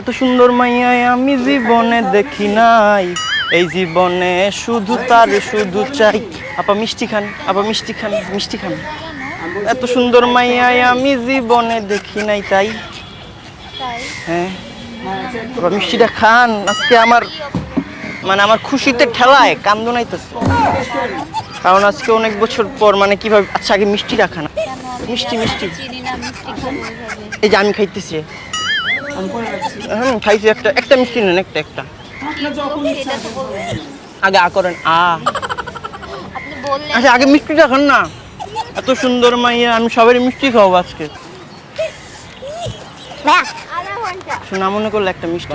এত সুন্দর মাইয়ায় আমি জীবনে দেখি নাই। এই জীবনে শুধু তার শুধু চাই। আপা মিষ্টি খান আপা মিষ্টি খান মিষ্টি খান। এত সুন্দর মাইয়ায় আমি জীবনে দেখি নাই তাই। হ্যাঁ। মিষ্টিটা খান। আজকে আমার মানে আমার খুশিতে ঠেলায় কান্দো নাইতেছে কারণ আজকে অনেক বছর পর মানে কীভাবে আচ্ছা আগে মিষ্টি, মিষ্টি। না মিষ্টি। ওইভাবে এই যে আমি খাইতেছি। হুম খাইছি একটা একটা মিষ্টি নেন একটা একটা। আগে আ করেন আ। আচ্ছা আগে মিষ্টিটা খান না। এত সুন্দর মাইয়া আমি সবারই মিষ্টি খাওয়াবো আজকে। শোনা মনে করলে একটা মিষ্টি।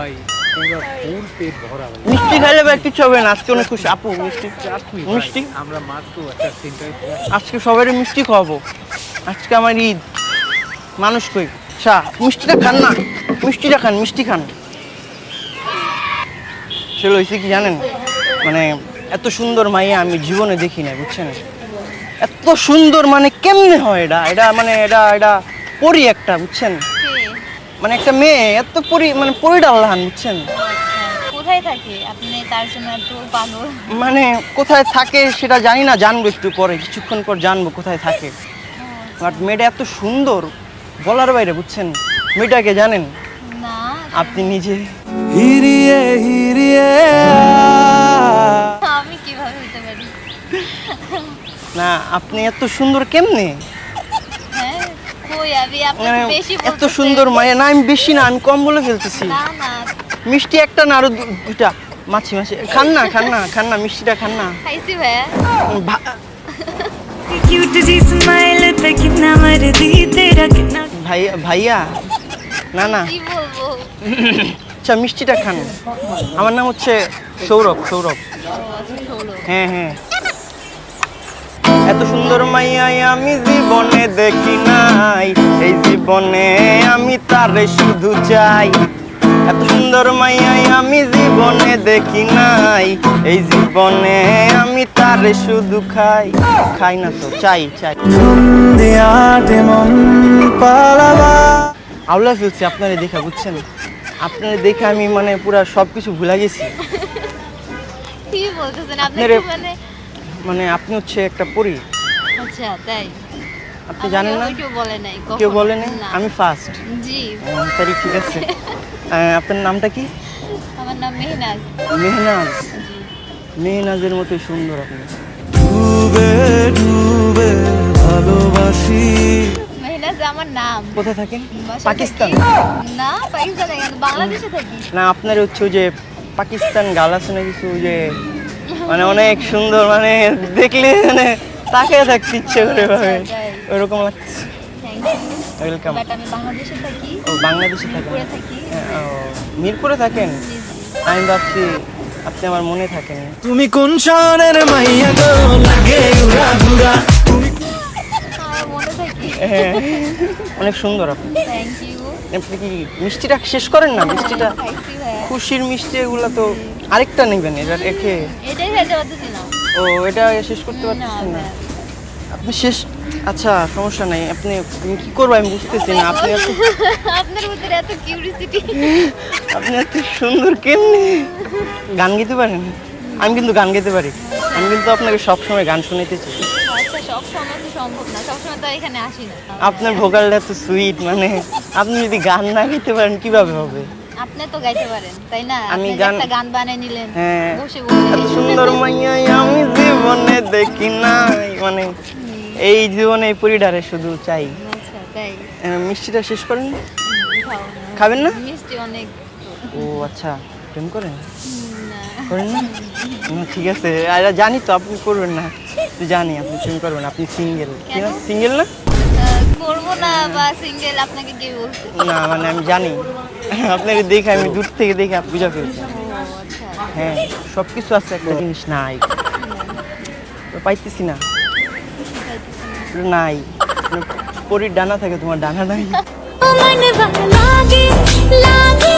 মিষ্টি খাইলে ভাই কিছু হবে না আজকে অনেক খুশি। আপু মিষ্টি? মিষ্টি? আমরা মাত্র একটা আজকে সবারই মিষ্টি খাওয়াবো। আজকে আমার ঈদ। মানুষ কই? আচ্ছা মিষ্টিটা খান না। মিষ্টিটা খান মিষ্টি খান। সে হয়েছে কি জানেন? মানে এত সুন্দর মাইয়া আমি জীবনে দেখি না বুঝছেন? এত সুন্দর মানে কেমনে হয় এটা? এটা মানে এটা এটা পরি একটা বুঝছেন? মানে একটা মেয়ে এত পরি মানে পরিটা আল্লাহান বুঝছেন? আচ্ছা, কোথায় থাকে? আপনি তার জন্য এত পাগল। মানে কোথায় থাকে সেটা জানি না জানব একটু পরে কিছুক্ষণ পর জানব কোথায় থাকে। বাট মেয়েটা এত সুন্দর বলার বাইরে বুঝছেন? মেয়েটাকে জানেন? আপনি নিজে। হিরিয়ে হিরিয়ে। আমি কীভাবে হতে পারি? না আপনি এত সুন্দর কেমনে? মানে এত সুন্দর মায়া না আমি বেশি না আমি কম বলে ফেলতেছি। মিষ্টি একটা না আরও দুটা মাছি মাছি। খান না খান না খান না মিষ্টিটা খান না। ভাইয়া ভাইয়া। না না। কি বলব? আচ্ছা মিষ্টিটা খান। আমার নাম হচ্ছে সৌরভ সৌরভ। হ্যাঁ হ্যাঁ। এত সুন্দর মাইয়াই আমি জীবনে দেখি নাই। এই জীবনে আমি তারে শুধু চাই। এত সুন্দর মাইয়াই আমি জীবনে দেখি নাই। এই জীবনে আমি তারে শুধু খাই। খাই না তো চাই চাই। মন পালাবা। আউলা ফেলছি আপনারে দেখা বুঝছেন? আপনারে দেখে আমি মানে পুরা সব কিছু ভুলে গেছি। কি বলতেছেন? আপনারে- মানে মানে আপনি হচ্ছে একটা পরি। আচ্ছা তাই। আপনি জানেন না? কেউ বলে নাই কেউ বলে না না। আমি ফার্স্ট জি। তাহলে ঠিক আছে। আপনার নামটা কি? আমার নাম মেহনাজ। মেহনাজ। জি। মেহনাজের মতো সুন্দর আপনি। ডুবে ডুবে ভালোবাসি। মেহনাজ আমার নাম। কোথায় থাকেন? পাকিস্তান। না পাকিস্তানে বাংলাদেশে থাকি। না আপনার হচ্ছে যে পাকিস্তান গাল আছে না কিছু যে মানে অনেক সুন্দর মানে দেখলে মানে তাকিয়ে থাকতে ইচ্ছে করে ভাবে। তাই। ওইরকম লাগছে। ওয়েলকাম আমি বাংলাদেশে থাকি। ও বাংলাদেশে থাকি। হ্যাঁ, ও, মিরপুরে থাকেন। আমি ভাবছি আপনি আমার মনে থাকেন। তুমি কোন শহরের মাইয়া গো লাগে উড়া ঘুরা হ্যাঁ, অনেক সুন্দর আপনি। আপনি কি মিষ্টিটা শেষ করেন না? মিষ্টিটা খুশির মিষ্টি এগুলো তো আরেকটা নেবেন এটা রেখে ও এটা শেষ করতে না পারতেছেন না? আপনি শেষ আচ্ছা সমস্যা নাই। আপনি কি করব আমি বুঝতেছি না। আপনি আপনার ভিতরে এত কিউরিসিটি আপনি এত সুন্দর কেমনি? গান গাইতে পারেন? আমি কিন্তু গান গাইতে পারি। আমি কিন্তু আপনাকে সবসময় গান শুনাইতে চাই। সব সময় তো সম্ভব না সব তো এখানে আসি না। আপনার ভোকালটা এত সুইট মানে আপনি যদি গান না গাইতে পারেন কীভাবে হবে? আপনি তো গাইতে পারেন তাই না? আমি গান- একটা গান বানিয়ে নিলেন হ্যাঁ। বসে বসে। সুন্দর মাইয়াই আমি জীবনে দেখি নাই। মানে এই জীবনে এই পরিডারে শুধু চাই। আচ্ছা তাই। মিষ্টিটা শেষ করেন? খাবেন না? মিষ্টি অনেক। ও আচ্ছা। প্রেম করেন? করেন না? ঠিক আছে। আর জানি তো আপনি করবেন না। তো জানি আপনি প্রেম করবেন আপনি সিঙ্গেল কি না সিঙ্গেল না? করব না না মানে আমি জানি। আপনাকে দেখে আমি দূর থেকে দেখে বুঝা ফেলছি। আচ্ছা। হ্যাঁ সব কিছু আছে একটা জিনিস নাই। পাইতেছি না। নাই। পরির ডানা থাকে তোমার ডানা নাই। মানে লাগে লাগে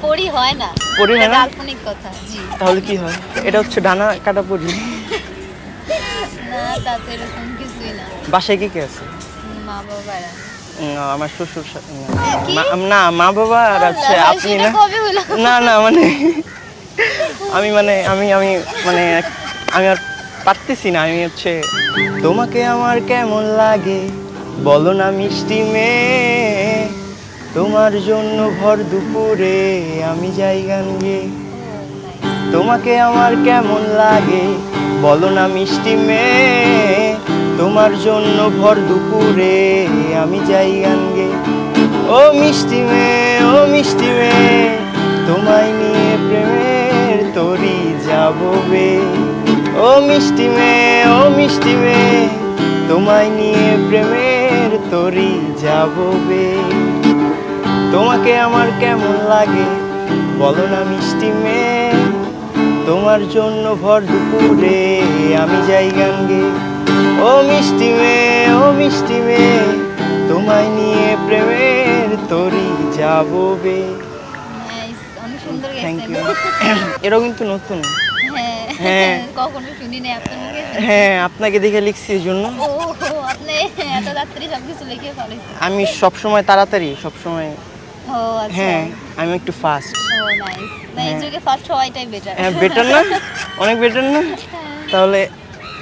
পরি হয় না। পরি হয় না? কাল্পনিক কথা জি। তাহলে কি হয়? এটা হচ্ছে ডানা কাটা পরি। না তা তো এরকম কিছুই না। বাসায় কি কে আছে? মা বাবারা। ও আমার শ্বশুর না, মা- না মা বাবা আর হচ্ছে আপনি না। না না মানে আমি মানে আমি আমি মানে আমি আর পারতেছি না। আমি হচ্ছে তোমাকে আমার কেমন লাগে? বলো না মিষ্টি মেয়ে। তোমার জন্য ভর দুপুরে আমি যাই গান গেয়ে তোমাকে আমার কেমন লাগে? বলো না মিষ্টি মেয়ে। তোমার জন্য ভর দুপুরে আমি যাই গান গে ও মিষ্টি মেয়ে, ও মিষ্টি মেয়ে, তোমায় নিয়ে প্রেমের তরি যাব বে। ও মিষ্টি মেয়ে, ও মিষ্টি মেয়ে, তোমায় নিয়ে প্রেমের তরি যাব বে। তোমাকে আমার কেমন লাগে? বলো না মিষ্টি মেয়ে তোমার জন্য ভর দুপুরে আমি যাই গান গে ও মিষ্টি মেয়ে ও মিষ্টি মেয়ে তোমায় নিয়ে প্রেমের তরি যাব বে। থ্যাংক ইউ এটাও কিন্তু নতুন। হ্যাঁ হ্যাঁ। কখনো শুনি নাই আপনার মুখে হ্যাঁ আপনাকে দেখে লিখছি এই জন্য। আপনি এত রাত্রি সব কিছু লিখে ফেলেছেন। আমি সবসময় তাড়াতাড়ি সবসময় ও আচ্ছা। হ্যাঁ আমি একটু ফাস্ট ও নাইস না এই হ্যাঁ। যুগে ফার্স্ট হওয়াটাই বেটার হ্যাঁ বেটার না? অনেক বেটার না? তাহলে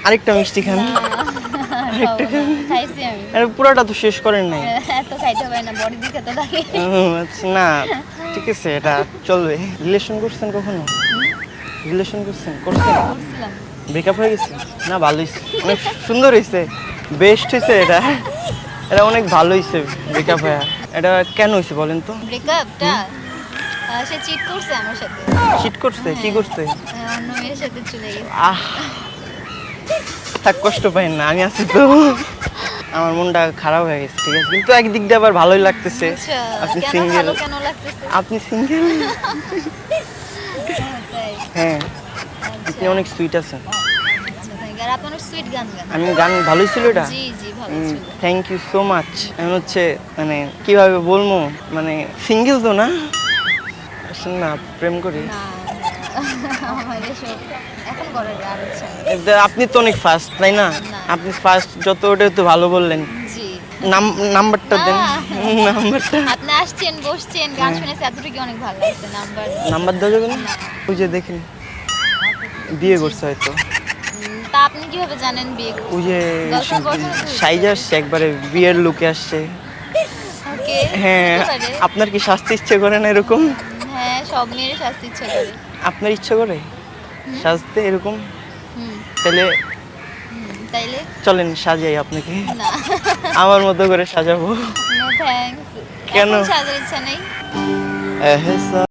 আরেকটা মিষ্টি খান। খাইছি আমি। আরে পুরোটা তো শেষ করেন নাই। এত খাইতে পারি না বডি দিকে তো লাগে। আচ্ছা, না ঠিক আছে এটা চলবে। রিলেশন করছেন কখনো? রিলেশন করছেন? করছেন? ব্রেকআপ হয়ে গেছে? না ভালো হয়েছে অনেক সুন্দর হয়েছে বেস্ট হয়েছে এটা। এটা অনেক ভালো হয়েছে ব্রেকআপ হয়ে। এটা কেন হয়েছে বলেন তো? ব্রেকআপটা সে চিট করছে আমার সাথে। চিট করছে? কি করছে? আহ, অন্য মেয়ের সাথে চলে গেছে। আহ। থাক কষ্ট না আমি আছি তো। আমার মনটা খারাপ হয়ে গেছে ঠিক আছে? কিন্তু একদিক দিয়ে আবার ভালোই লাগতেছে। আচ্ছা আপনি সিঙ্গেল আপনি সিঙ্গেল তাই। হ্যাঁ। আচ্ছা। আপনি অনেক সুইট আছেন। আর আপনার সুইট গান গান। আমি গান ভালোই ছিল এটা? জি জি ভালো ছিল। থ্যাংক ইউ সো মাচ আমি হচ্ছে মানে কীভাবে বলব? মানে সিঙ্গেল তো না? না প্রেম করি। এটা আপনি তো অনেক ফাস্ট তাই না। আপনি ফাস্ট যত ওটা তো ভালো বললেন। নাম নাম্বারটা দেন। নাম্বারটা। আপনি আসছেন বসছেন গান শুনেছি এতটুকু অনেক ভালো লাগছে নাম্বার। নাম্বার দেওয়া যাবে না। ওই যে দেখেন। বিয়ে করছে হয়তো। তা আপনি কীভাবে জানেন বিয়ে ওই যে একবারে বিয়ের লুকে আসছে। ওকে হ্যাঁ আপনার কি শাস্তি ইচ্ছে করে না এরকম? হ্যাঁ সব মেয়ের শাস্তি ইচ্ছা করে। আপনার ইচ্ছে করে? সাজতে এরকম? তাহলে তাইলে? চলেন সাজাই আপনাকে। আমার মতো করে সাজাবো। কেন? সাজার ইচ্ছা নেই।